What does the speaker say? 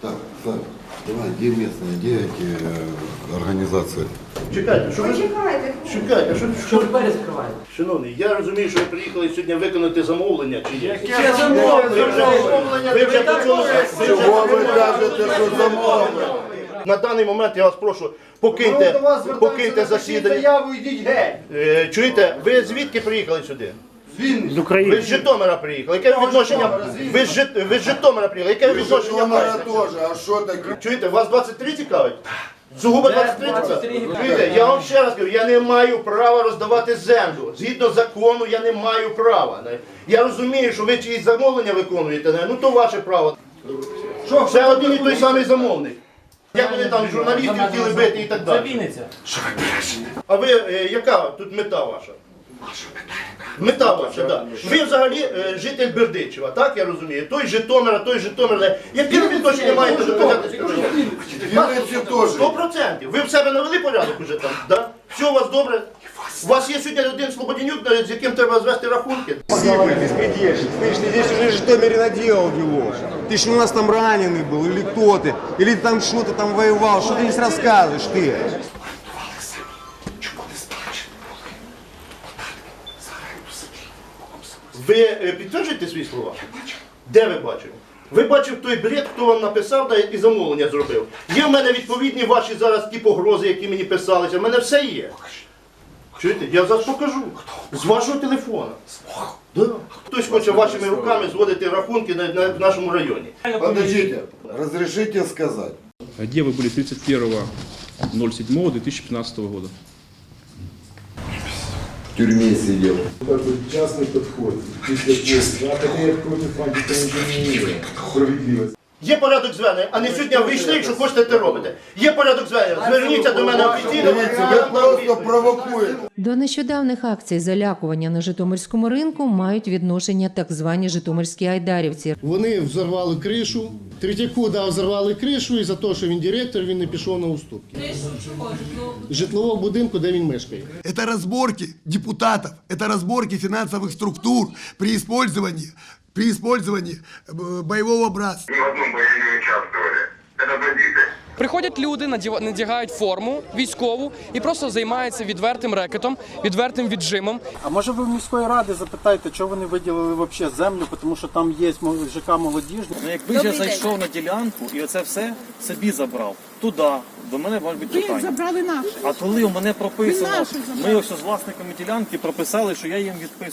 Так, Саш, давай, где местные, где эти э, организации? Чекайте, що ви... Почекайте. Чекайте, що, Що що... ви двері закриваєте? Шановний, я розумію, що ви приїхали сьогодні виконати замовлення, чи є? Яке замовлення? Ви вже Ви почули, також- ви вже Чого ви кажете, що замовлення? На даний момент я вас прошу, покиньте, покиньте засідання. заяву, йдіть геть. Е, Чуєте, ви звідки приїхали сюди? Він Ви з Житомира приїхали. Яке відношення? Ви з Жит- ви з Житомира приїхали. Яке Ви відношення Житомира маєте? теж, а що таке? Чуєте, вас 23 цікавить? Сугубо 23 23 цікавить? Чуєте, я вам ще раз кажу, я не маю права роздавати землю. Згідно закону я не маю права. Я розумію, що ви чиїсь замовлення виконуєте, ну то ваше право. Що? Це один і той самий замовник. Як вони там журналістів хотіли бити і так Це далі. Вінниця. А ви, е, яка тут мета ваша? Мета ваша, так. Ви взагалі е, житель Бердичева, так я розумію? Той з Житомира, той з Житомира. Яке ви відношення маєте до Козятинського району? Вінниці теж. Сто процентів. Ви в себе навели порядок уже там, да? Все у вас добре? У вас є сьогодні один Слободенюк, е, з яким треба звести рахунки? Сивый, беспредельщик. Ты ж здесь уже в Житомире наделал делов. Ты ж у нас там раненый был, или кто ты, или ты там что-то там воевал, что ты здесь рассказываешь ты? Ви е, підтверджуєте свої слова? Де ви бачили? Ви бачив той бред, хто вам написав і замовлення зробив. Є в мене відповідні ваші зараз ті погрози, які мені писалися. В мене все є. Чуєте? Я зараз покажу. З вашого телефона. Да. Хтось хоче вашими руками зводити рахунки на, на, в нашому районі. Подождите, разрешите сказать. Где вы были 31.07.2015 года? Тюрьме сидел. Такой частный подход. Після Академія против антикоррупційної справедливості. Є порядок звернення, а не сьогодні вийшли, якщо хочете, те робите. Є порядок звернення. Зверніться до мене офіційно. Дивіться, ви просто провокуєте. До нещодавних акцій залякування на Житомирському ринку мають відношення так звані житомирські айдарівці. Вони взорвали кришу. Третьяку да, взорвали кришу і за те, що він директор, він не пішов на уступки. Житлового будинку, де він мешкає. Это разборки депутатов, это разборки финансовых структур при использовании, при использовании э, боевого образца. ни в одном бою не участвовали. Это бандиты. Приходять люди, надіва- надягають форму військову і просто займаються відвертим рекетом, відвертим віджимом. А може ви в міської ради запитаєте, чого вони виділили взагалі землю, тому що там є мо- ЖК молодіжний. Ну, якби я зайшов на ділянку і оце все собі забрав туди, до мене може бути питання. Забрали наше. А коли у мене прописано, Ви нашу забрали. ми ось з власниками ділянки прописали, що я їм відписую.